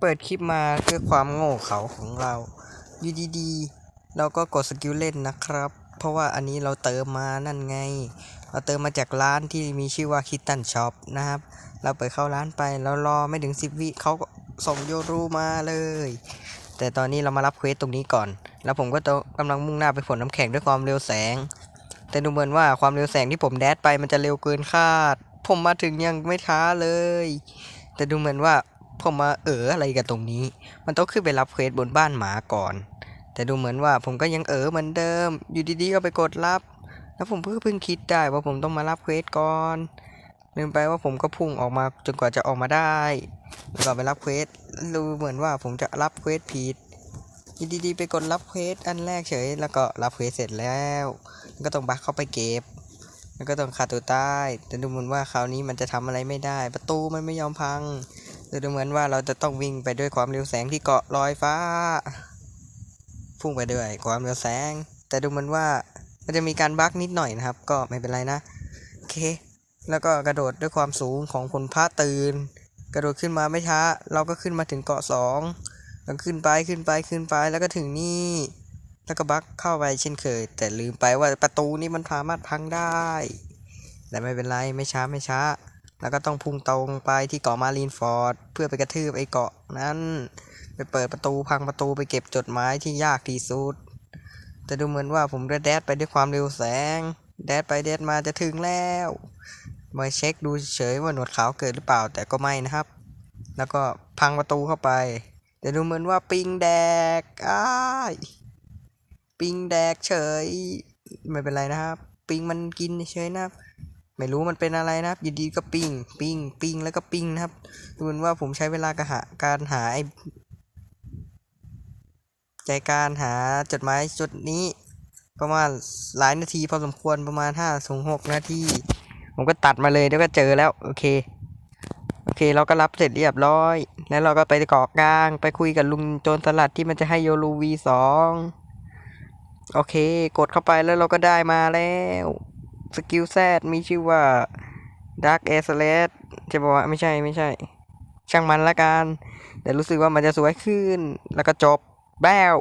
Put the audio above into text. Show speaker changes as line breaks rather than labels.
เปิดคลิปมาเพื่อความโง่เขาของเราอยู่ดีๆ เราก็กดสกิลเล่นนะครับ เพราะว่าอันนี้เราเติมมานั่นไง เราเติมมาจากร้านที่มีชื่อว่าคิตตันช็อปนะครับ เราเปิดเข้าร้านไปแล้วรอไม่ถึง10วิเขาก็ส่งโยรูมาเลย แต่ตอนนี้เรามารับเควสตรงนี้ก่อน แล้วผมก็ต้องกำลังมุ่งหน้าไปฝนน้ำแข็งด้วยความเร็วแสง แต่ดูเหมือนว่าความเร็วแสงที่ผมแดดไปมันจะเร็วเกินคาด ผมมาถึงยังไม่ช้าเลย แต่ดูเหมือนว่า ผมมาเอออะไรกันตรงนี้ มันต้องขึ้นไปรับเควสบนบ้านหมาก่อน แต่ดูเหมือนว่าผมก็ยังเออเหมือนเดิม อยู่ดีๆก็ไปกดรับ แล้วผมเพิ่งเพิ่งคิดได้ว่าผมต้องมารับเควสก่อนลืมไปว่าผมก็พุ่งออกมาจนกว่าจะออกมาได้แล้วก็ไปรับเควสดูเหมือนว่าผมจะรับเควสผิดอยู่ดีๆไปกดรับเควสอันแรกเฉย แล้วก็รับเควสเสร็จแล้วก็ต้องบักเข้าไปเก็บแล้วก็ต้องฆ่าตัวตายแต่ดูเหมือนว่าคราวนี้มันจะทำอะไรไม่ได้ ประตูมันไม่ยอมพัง แต่ดูเหมือนว่าเราจะต้องวิ่งไปด้วยความเร็วแสงที่เกาะลอยฟ้า พุ่งไปด้วยความเร็วแสง แต่ดูเหมือนว่ามันจะมีการบั๊กนิดหน่อยนะครับ ก็ไม่เป็นไรนะโอเค แล้วก็กระโดดด้วยความสูงของคนพระตื่น กระโดดขึ้นมาไม่ช้า เราก็ขึ้นมาถึงเกาะสองแล้วขึ้นไปขึ้นไปขึ้นไปแล้วก็ถึงนี่ แล้วก็บั๊กเข้าไปเช่นเคย แต่ลืมไปว่าประตูนี้มันสามารถพังได้ แต่ไม่เป็นไรไม่ช้าไม่ช้า แล้วก็ต้องพุ่งตรงไปที่เกาะมารีนฟอร์ดเพื่อไปกระทืบไอ้เกาะนั้นไปเปิดประตูพังประตูไปเก็บจดหมายที่ยากที่สุดแต่ดูเหมือนว่าผมจะแดดไปด้วยความเร็วแสง แดดไปแดดมาจะถึงแล้วมาเช็คดูเฉยว่าหนวดขาวเกิดหรือเปล่าแต่ก็ไม่นะครับ แล้วก็พังประตูเข้าไป แต่ดูเหมือนว่าปิงแดกอ้ายปิงแดกเฉย ไม่เป็นไรนะครับ ปิงมันกินเฉยนะครับ ไม่รู้มันเป็นอะไรนะครับยู่ดีก็ปิ้งปิ้งปิ้งแล้วก็ปิ้งนะครับดูเหมือนว่าผมใช้เวลากระหาการหาไอ้ใจการหาจดหมายจดนี้ ประมาณหลายนาทีพอสมควรประมาณห้าถึงหกนาทีผมก็ตัดมาเลยแล้วก็เจอแล้วโอเคโอเค เราก็รับเสร็จเรียบร้อย แล้วเราก็ไปเกาะกลางไปคุยกับลุงโจรสลัดที่มันจะให้โยรูวีสองโอเค กดเข้าไปแล้วเราก็ได้มาแล้ว สกิลแซดมีชื่อว่า Dark a s l e t จะบอกว่าไม่ใช่ไม่ใช่ ช่างมันละกัน แต่รู้สึกว่ามันจะสวยขึ้น แล้วก็จบแบ้ว